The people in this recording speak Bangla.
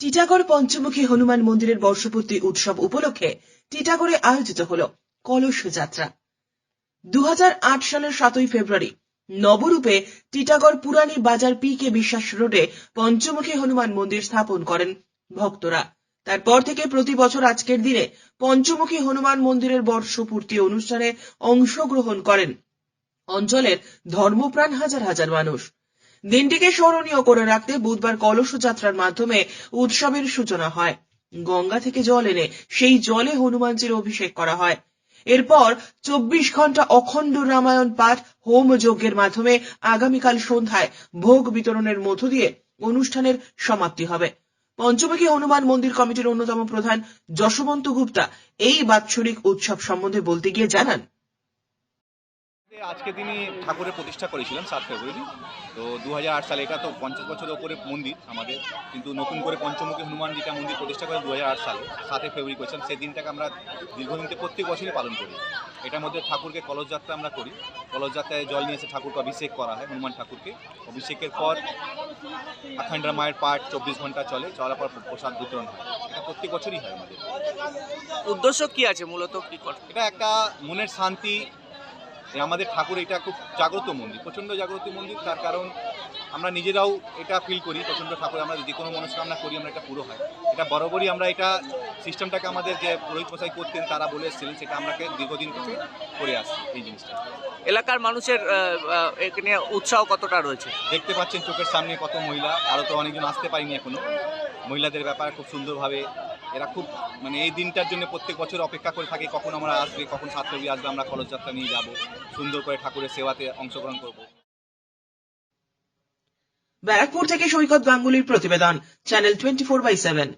টিটাগড় পঞ্চমুখী হনুমান মন্দিরের বর্ষপূর্তি উৎসব উপলক্ষে টিটাগড়ে আয়োজিত হল কলস যাত্রা। দু হাজার আট সালের সাতই ফেব্রুয়ারি নবরূপে টিটাগড় পুরানি বাজার পি কে বিশ্বাস রোডে পঞ্চমুখী হনুমান মন্দির স্থাপন করেন ভক্তরা। তারপর থেকে প্রতি বছর আজকের দিনে পঞ্চমুখী হনুমান মন্দিরের বর্ষপূর্তি অনুষ্ঠানে অংশগ্রহণ করেন। অঞ্চলের ধর্মপ্রাণ হাজার হাজার মানুষ। দিনটিকে স্মরণীয় করে রাখতে বুধবার কলস যাত্রার মাধ্যমে উৎসবের সূচনা হয়। গঙ্গা থেকে জল এনে সেই জলে হনুমানজির অভিষেক করা হয়। এরপর চব্বিশ ঘণ্টা অখণ্ড রামায়ণ পাঠ হোম যজ্ঞের মাধ্যমে আগামীকাল সন্ধ্যায় ভোগ বিতরণের মধ্য দিয়ে অনুষ্ঠানের সমাপ্তি হবে। পঞ্চমুখী হনুমান মন্দির কমিটির অন্যতম প্রধান যশবন্ত গুপ্তা এই বাৎসরিক উৎসব সম্বন্ধে বলতে গিয়ে জানান। আজকে দিনই ঠাকুরের প্রতিষ্ঠা করেছিলেন, সাত ফেব্রুয়ারি। তো দু সালে, এটা তো পঞ্চাশ বছরের ওপরে মন্দির আমাদের। কিন্তু নতুন করে পঞ্চমুখী হনুমান যেটা মন্দির প্রতিষ্ঠা করে দু সালে, সাতই ফেব্রুয়ারি করেছিলাম সেই দিনটাকে আমরা দীর্ঘদিন থেকে প্রত্যেক বছরই পালন করি। এটার মধ্যে ঠাকুরকে কলস যাত্রা আমরা করি। কলস যাত্রায় জল নিয়ে এসে ঠাকুরকে অভিষেক করা হয় হনুমান ঠাকুরকে। অভিষেকের পর আখান্ডা মায়ের পাঠ চব্বিশ ঘণ্টা চলে চলার পর প্রসাদ বিতরণ হয়। এটা প্রত্যেক বছরই হয় আমাদের। উদ্দেশ্য কি আছে মূলত কি এটা একটা মনের শান্তি যে আমাদের ঠাকুর এটা খুব জাগ্রত মন্দির প্রচণ্ড জাগ্রত মন্দির তার কারণ আমরা নিজেরাও এটা ফিল করি প্রচণ্ড ঠাকুর আমরা যে কোনো মনস্কামনা করি আমরা এটা পুরো হয়। এটা বরাবরই আমরা এটা সিস্টেমটাকে আমাদের যে পুরোহিত মশাই করতেন তারা বলে এসেছিলেন সেটা আমরাকে দীর্ঘদিন থেকে করে আসছি এই জিনিসটা। এলাকার মানুষের এখানে উৎসাহ কতটা রয়েছে? দেখতে পাচ্ছেন চোখের সামনে কত মহিলা আরও তো অনেকজন আসতে পারিনি এখনও। মহিলাদের ব্যাপারে খুব সুন্দরভাবে এরা খুব মানে এই দিনটার জন্য প্রত্যেক বছর অপেক্ষা করে থাকে কখন আমরা আসবে, কখন ছাত্রী আসবে, আমরা কলস যাত্রা নিয়ে যাব, সুন্দর করে ঠাকুরের সেবাতে অংশগ্রহণ করব। ব্যারাকপুর থেকে সৈকত গাঙ্গুলির প্রতিবেদন, channel twenty four by seven.